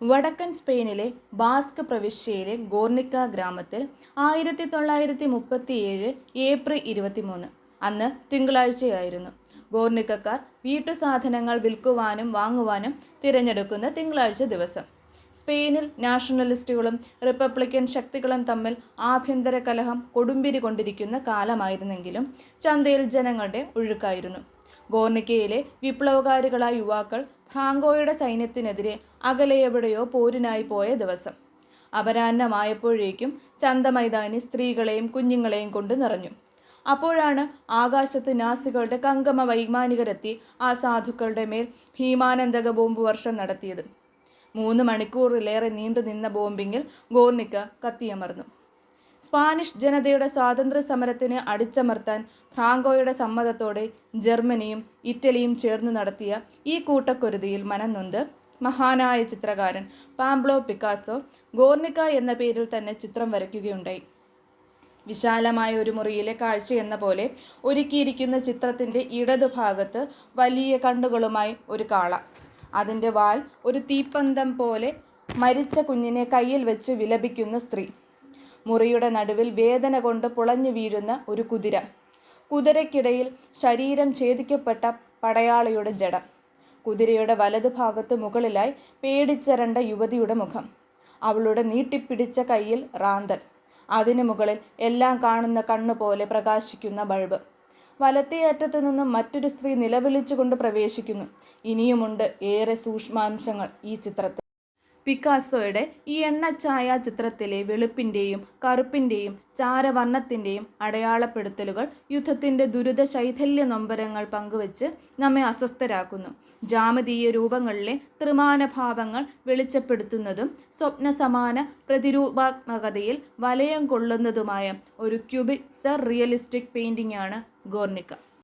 വടക്കൻ സ്പെയിനിലെ ബാസ്ക് പ്രവിശ്യയിലെ ഗോർണിക്ക ഗ്രാമത്തിൽ ആയിരത്തി തൊള്ളായിരത്തി മുപ്പത്തിയേഴ് ഏപ്രിൽ ഇരുപത്തിമൂന്ന് അന്ന് തിങ്കളാഴ്ചയായിരുന്നു. ഗോർണിക്കക്കാർ വീട്ടുസാധനങ്ങൾ വിൽക്കുവാനും വാങ്ങുവാനും തിരഞ്ഞെടുക്കുന്ന തിങ്കളാഴ്ച ദിവസം. സ്പെയിനിൽ നാഷണലിസ്റ്റുകളും റിപ്പബ്ലിക്കൻ ശക്തികളും തമ്മിൽ ആഭ്യന്തര കലഹം കൊടുമ്പിരി കൊണ്ടിരിക്കുന്ന കാലമായിരുന്നെങ്കിലും ചന്തയിൽ ജനങ്ങളുടെ ഒഴുക്കായിരുന്നു. ഗോർണിക്കയിലെ വിപ്ലവകാരികളായ യുവാക്കൾ ഫ്രാങ്കോയുടെ സൈന്യത്തിനെതിരെ അകലെ എവിടെയോ പോരിനായി പോയ ദിവസം. അപരാഹ്നമായപ്പോഴേക്കും ചന്തമൈതാനി സ്ത്രീകളെയും കുഞ്ഞുങ്ങളെയും കൊണ്ട് നിറഞ്ഞു. അപ്പോഴാണ് ആകാശത്ത് നാസികളുടെ കങ്കമ വൈമാനികരെത്തി ആ സാധുക്കളുടെ മേൽ ഭീമാനന്ദക ബോംബ് വർഷം നടത്തിയത്. മൂന്ന് മണിക്കൂറിലേറെ നീണ്ടു നിന്ന ബോംബിങ്ങിൽ ഗോർണിക്ക കത്തിയമർന്നു. സ്പാനിഷ് ജനതയുടെ സ്വാതന്ത്ര്യ സമരത്തിന് അടിച്ചമർത്താൻ ഫ്രാങ്കോയുടെ സമ്മതത്തോടെ ജർമ്മനിയും ഇറ്റലിയും ചേർന്ന് നടത്തിയ ഈ കൂട്ടക്കൊരുതിയിൽ മനംനൊന്ത്. മഹാനായ ചിത്രകാരൻ പാംബ്ലോ പിക്കാസോ ഗോർണിക്ക എന്ന പേരിൽ തന്നെ ചിത്രം വരയ്ക്കുകയുണ്ടായി. വിശാലമായ ഒരു മുറിയിലെ കാഴ്ച എന്ന പോലെ ഒരുക്കിയിരിക്കുന്ന ചിത്രത്തിന്റെ ഇടതുഭാഗത്ത് വലിയ കണ്ണുകളുമായി ഒരു കാള. അതിന്റെ വാൽ ഒരു തീപ്പന്തം പോലെ മരിച്ച കുഞ്ഞിനെ കയ്യിൽ വെച്ച് വിലപിക്കുന്ന സ്ത്രീ. മുറിയുടെ നടുവിൽ വേദന കൊണ്ട് പുളഞ്ഞു വീഴുന്ന ഒരു കുതിര. കുതിരയ്ക്കിടയിൽ ശരീരം ഛേദിക്കപ്പെട്ട പടയാളിയുടെ ജഡം. കുതിരയുടെ വലതുഭാഗത്ത് മുകളിലായി പേടിച്ചരണ്ട യുവതിയുടെ മുഖം. അവളുടെ നീട്ടിപ്പിടിച്ച കയ്യിൽ റാന്തൽ. അതിനു മുകളിൽ എല്ലാം കാണുന്ന കണ്ണുപോലെ പ്രകാശിക്കുന്ന ബൾബ്. വലത്തേ അറ്റത്തു നിന്നും മറ്റൊരു സ്ത്രീ നിലവിളിച്ചുകൊണ്ട് പ്രവേശിക്കുന്നു. ഇനിയുമുണ്ട് ഏറെ സൂക്ഷ്മാംശങ്ങൾ ഈ ചിത്രത്തിൽ. പിക്കാസോയുടെ ഈ എണ്ണച്ചായ ചിത്രത്തിലെ വെളുപ്പിന്റെയും കറുപ്പിന്റെയും ചാരവർണത്തിന്റെയും അടയാളപ്പെടുത്തലുകൾ യുദ്ധത്തിന്റെ ദുരിത ശൈഥല്യ നൊമ്പരങ്ങൾ പങ്കുവച്ച് നമ്മെ അസ്വസ്ഥരാക്കുന്നു. ജാമതീയ രൂപങ്ങളിലെ ത്രിമാനഭാവങ്ങൾ വെളിച്ചപ്പെടുത്തുന്നതും സ്വപ്നസമാന പ്രതിരൂപാത്മകതയിൽ വലയം കൊള്ളുന്നതുമായ ഒരു ക്യൂബിക് സർ റിയലിസ്റ്റിക് പെയിന്റിംഗാണ് ഗോർണിക്ക.